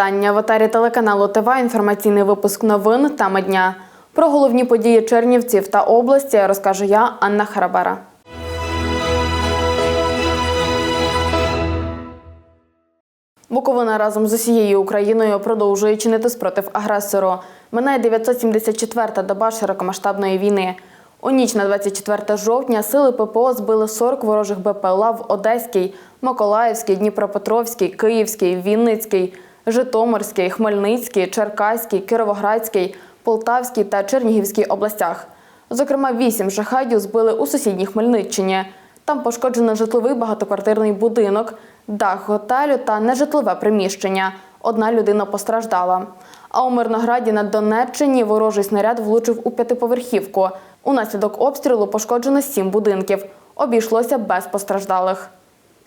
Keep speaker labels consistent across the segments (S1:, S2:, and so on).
S1: Вітання в етері телеканалу ТВ. Інформаційний випуск новин теми дня. Про головні події Чернівців та області розкажу я, Анна Харабара. Буковина разом з усією Україною продовжує чинити спротив агресору. Минає 974-та доба широкомасштабної війни. У ніч на 24 жовтня сили ППО збили 40 ворожих БПЛА в Одеській, Миколаївській, Дніпропетровській, Київській, Вінницькій, Житомирській, Хмельницькій, Черкаській, Кіровоградській, Полтавській та Чернігівській областях. Зокрема, вісім шахедів збили у сусідній Хмельниччині. Там пошкоджено житловий багатоквартирний будинок, дах готелю та нежитлове приміщення. Одна людина постраждала. А у Мирнограді на Донеччині ворожий снаряд влучив у п'ятиповерхівку. Унаслідок обстрілу пошкоджено сім будинків. Обійшлося без постраждалих.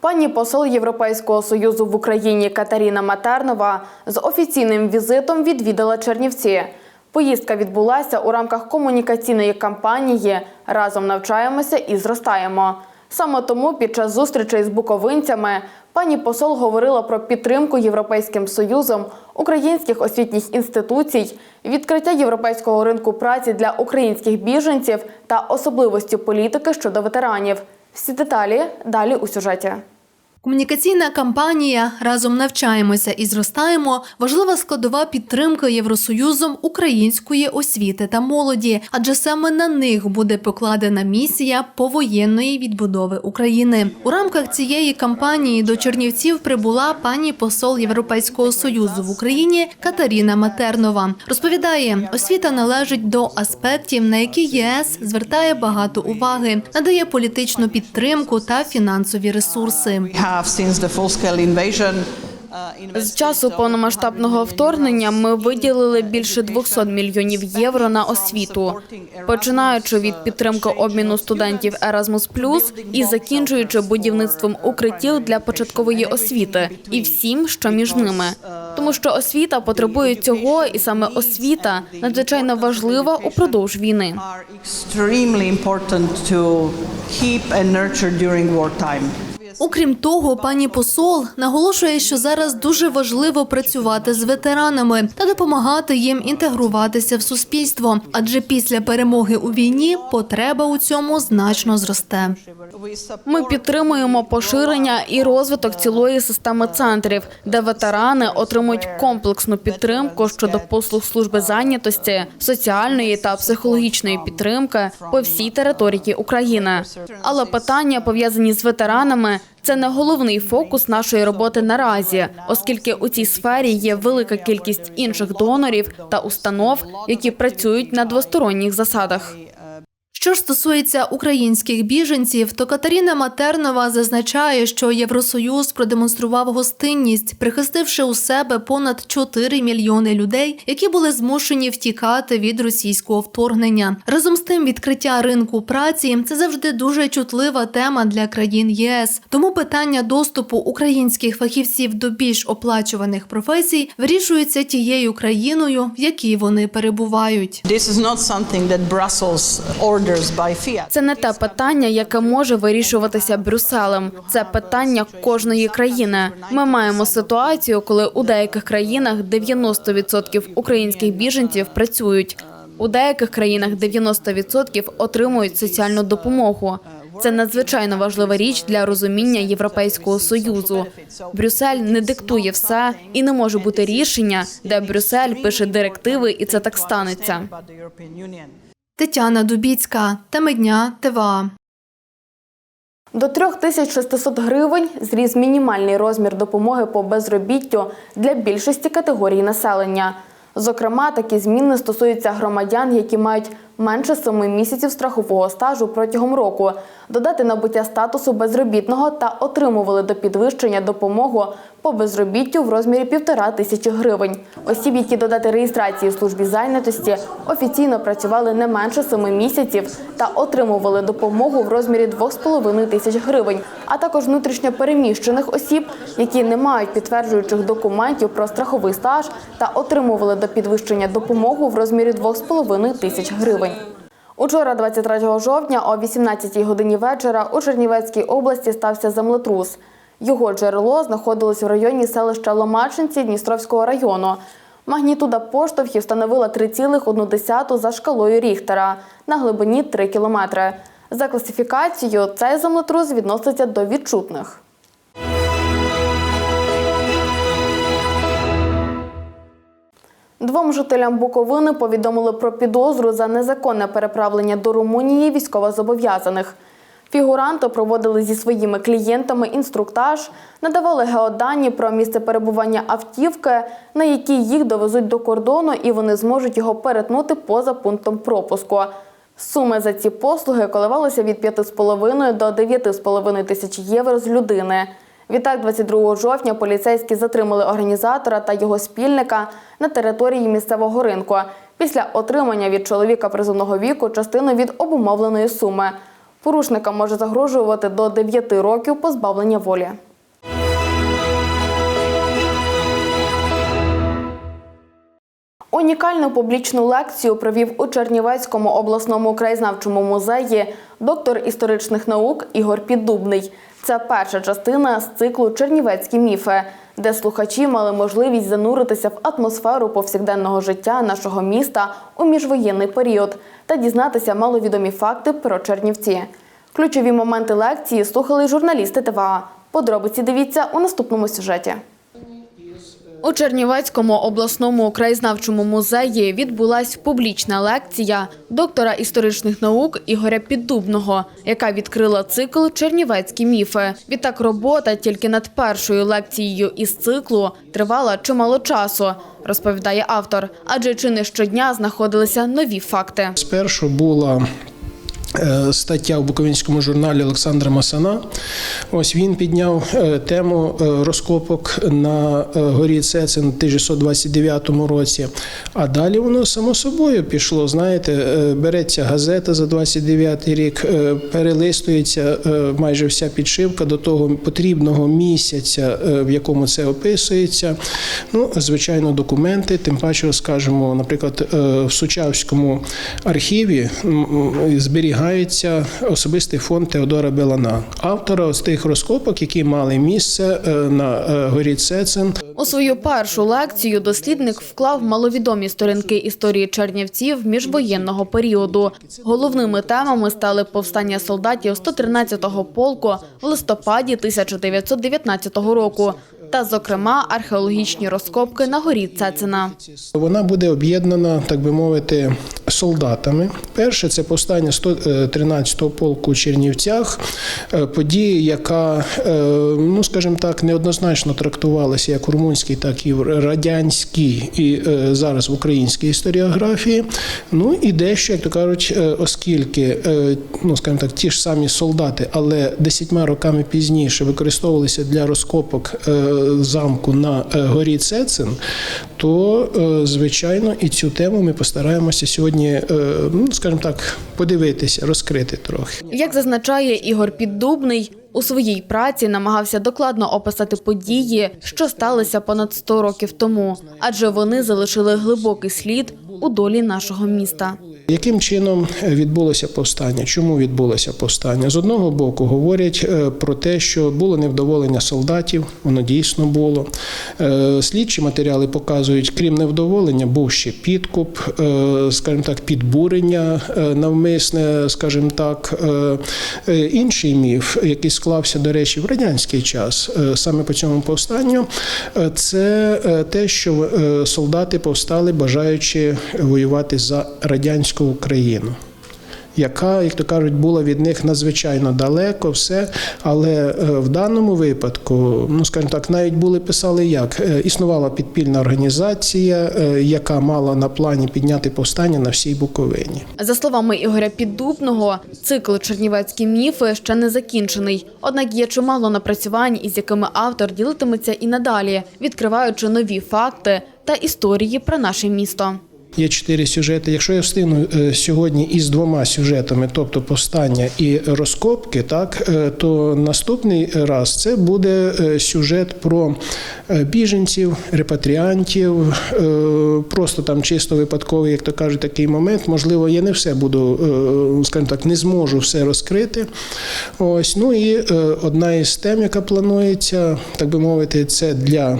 S1: Пані посол Європейського союзу в Україні Катерина Матернова з офіційним візитом відвідала Чернівці. Поїздка відбулася у рамках комунікаційної кампанії Разом навчаємося і зростаємо. Саме тому під час зустрічей з буковинцями пані посол говорила про підтримку Європейським Союзом українських освітніх інституцій, відкриття європейського ринку праці для українських біженців та особливості політики щодо ветеранів. Всі деталі далі у сюжеті.
S2: Комунікаційна кампанія Разом навчаємося і зростаємо важлива складова підтримки Євросоюзом української освіти та молоді, адже саме на них буде покладена місія повоєнної відбудови України. У рамках цієї кампанії до Чернівців прибула пані посол Європейського союзу в Україні Катерина Матернова. Розповідає, освіта належить до аспектів, на які ЄС звертає багато уваги, надає політичну підтримку та фінансові ресурси.
S3: Have since the full-scale invasion. uh,
S1: З часу повномасштабного вторгнення ми виділили більше 200 мільйонів євро на освіту, починаючи від підтримки обміну студентів Erasmus+, і закінчуючи будівництвом укриттів для початкової освіти і всім, що між ними. Тому що освіта потребує цього, і саме освіта надзвичайно важлива упродовж війни.
S3: during wartime.
S2: Окрім того, пані посол наголошує, що зараз дуже важливо працювати з ветеранами та допомагати їм інтегруватися в суспільство, адже після перемоги у війні потреба у цьому значно зросте.
S1: Ми підтримуємо поширення і розвиток цілої системи центрів, де ветерани отримують комплексну підтримку щодо послуг служби зайнятості, соціальної та психологічної підтримки по всій території України. Але питання пов'язані з ветеранами. Це не головний фокус нашої роботи наразі, оскільки у цій сфері є велика кількість інших донорів та установ, які працюють на двосторонніх засадах.
S2: Що ж стосується українських біженців, то Катерина Матернова зазначає, що Євросоюз продемонстрував гостинність, прихистивши у себе понад 4 мільйони людей, які були змушені втікати від російського вторгнення. Разом з тим, відкриття ринку праці це завжди дуже чутлива тема для країн ЄС. Тому питання доступу українських фахівців до більш оплачуваних професій вирішується тією країною, в якій вони перебувають.
S3: This is not something that Brussels fiat.
S1: Це не те питання, яке може вирішуватися Брюсселем. Це питання кожної країни. Ми маємо ситуацію, коли у деяких країнах 90% українських біженців працюють. У деяких країнах 90% отримують соціальну допомогу. Це надзвичайно важлива річ для розуміння Європейського союзу. Брюссель не диктує все і не може бути рішення, де Брюссель пише директиви, і це так станеться.
S2: Тетяна Дубіцька, теми дня, ТВА.
S1: До 3600 гривень зріс мінімальний розмір допомоги по безробіттю для більшості категорій населення. Зокрема, такі зміни стосуються громадян, які мають менше 7 місяців страхового стажу протягом року, додати набуття статусу безробітного та отримували до підвищення допомогу по безробіттю в розмірі півтора тисячі гривень. Осіб, які додати реєстрації в службі зайнятості, офіційно працювали не менше 7 місяців та отримували допомогу в розмірі 2,5 тисяч гривень, а також внутрішньо переміщених осіб, які не мають підтверджуючих документів про страховий стаж та отримували до підвищення допомогу в розмірі 2,5 тисяч гривень. Учора, 23 жовтня, о 18 годині вечора у Чернівецькій області стався землетрус. Його джерело знаходилось в районі селища Ломачинці Дністровського району. Магнітуда поштовхів становила 3,1 за шкалою Ріхтера на глибині 3 кілометри. За класифікацією, цей землетрус відноситься до відчутних. Двом жителям Буковини повідомили про підозру за незаконне переправлення до Румунії військовозобов'язаних. Фігуранти проводили зі своїми клієнтами інструктаж, надавали геодані про місце перебування автівки, на якій їх довезуть до кордону, і вони зможуть його перетнути поза пунктом пропуску. Суми за ці послуги коливалися від 5,5 до 9,5 тисяч євро з людини. Відтак, 22 жовтня поліцейські затримали організатора та його спільника на території місцевого ринку після отримання від чоловіка призовного віку частини від обумовленої суми. Порушникам може загрожувати до 9 років позбавлення волі. Унікальну публічну лекцію провів у Чернівецькому обласному краєзнавчому музеї доктор історичних наук Ігор Піддубний. Це перша частина з циклу Чернівецькі міфи, де слухачі мали можливість зануритися в атмосферу повсякденного життя нашого міста у міжвоєнний період та дізнатися маловідомі факти про Чернівці. Ключові моменти лекції слухали журналісти ТВА. Подробиці дивіться у наступному сюжеті. У Чернівецькому обласному краєзнавчому музеї відбулась публічна лекція доктора історичних наук Ігоря Піддубного, яка відкрила цикл Чернівецькі міфи. Відтак робота тільки над першою лекцією із циклу тривала чимало часу, розповідає автор. Адже чи не щодня знаходилися нові факти.
S4: Спершу була стаття в Буковинському журналі Олександра Масана. Ось він підняв е, тему е, розкопок на е, горі Цецин в 1629 році. А далі воно само собою пішло. Знаєте, е, береться газета за 29 рік, е, перелистується е, майже вся підшивка до того потрібного місяця, е, в якому це описується. Ну, звичайно, документи, тим паче, скажімо, наприклад, е, в Сучавському архіві м, зберігається особистий фонд Теодора Белана, автора з тих розкопок, які мали місце е, на е, горі Цецин.
S1: У свою першу лекцію дослідник вклав маловідомі сторінки історії Чернівців міжвоєнного періоду. Головними темами стали повстання солдатів 113-го полку в листопаді 1919 року та, зокрема, археологічні розкопки на горі Цецина.
S4: Вона буде об'єднана, так би мовити, солдатами. Перше це повстання 113-го полку у Чернівцях, е, подія, яка, е, ну скажімо так, неоднозначно трактувалася як в так і в радянській, і е, зараз в українській історіографії. Ну і дещо, як то кажуть, е, оскільки, е, ну скажімо так, ті ж самі солдати, але десятьма роками пізніше використовувалися для розкопок е, замку на е, горі Цецин, то е, звичайно і цю тему ми постараємося сьогодні, е, ну скажімо так, подивитися, розкрити трохи.
S1: Як зазначає Ігор Піддубний, у своїй праці намагався докладно описати події, що сталися понад 100 років тому, адже вони залишили глибокий слід у долі нашого міста.
S4: Яким чином відбулося повстання? Чому відбулося повстання? З одного боку говорять е, про те, що було невдоволення солдатів, воно дійсно було. Е, Слідчі матеріали показують, крім невдоволення, був ще підкуп, е, скажімо так, підбурення е, навмисне, скажімо так. Е, е, Інший міф, який склався, до речі, в радянський час, е, саме по цьому повстанню, е, це е, те, що е, солдати повстали, бажаючи воювати за радянську Україну. яка, як то кажуть, була від них надзвичайно далеко, все. Але е, в даному випадку, ну скажімо так, навіть були писали як е, існувала підпільна організація, е, яка мала на плані підняти повстання на всій Буковині.
S1: За словами Ігоря Піддубного, цикл Чернівецькі міфи ще не закінчений. Однак є чимало напрацювань, із якими автор ділитиметься і надалі, відкриваючи нові факти та історії про наше місто.
S4: Є чотири сюжети. Якщо я встигну е, сьогодні із двома сюжетами, тобто повстання і розкопки, так е, то наступний раз це буде е, сюжет про біженців, репатріантів, просто там чисто випадковий, як то кажуть, такий момент. Можливо, я не все буду, скажімо так, не зможу все розкрити. Ось ну і одна із тем, яка планується, так би мовити, це для.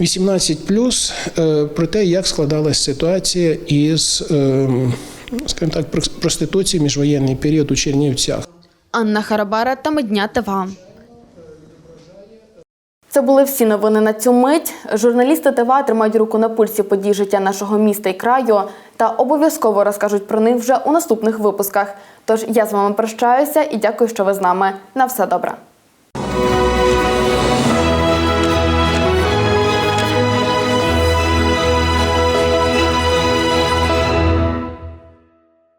S4: 18 плюс е, про те, як складалася ситуація із, е, скажімо так, прос- проституцією міжвоєнний період у Чернівцях.
S1: Анна Харабара та Медня ТВ. Це були всі новини на цю мить. Журналісти ТВ тримають руку на пульсі подій життя нашого міста і краю та обов'язково розкажуть про них вже у наступних випусках. Тож я з вами прощаюся і дякую, що ви з нами. На все добре.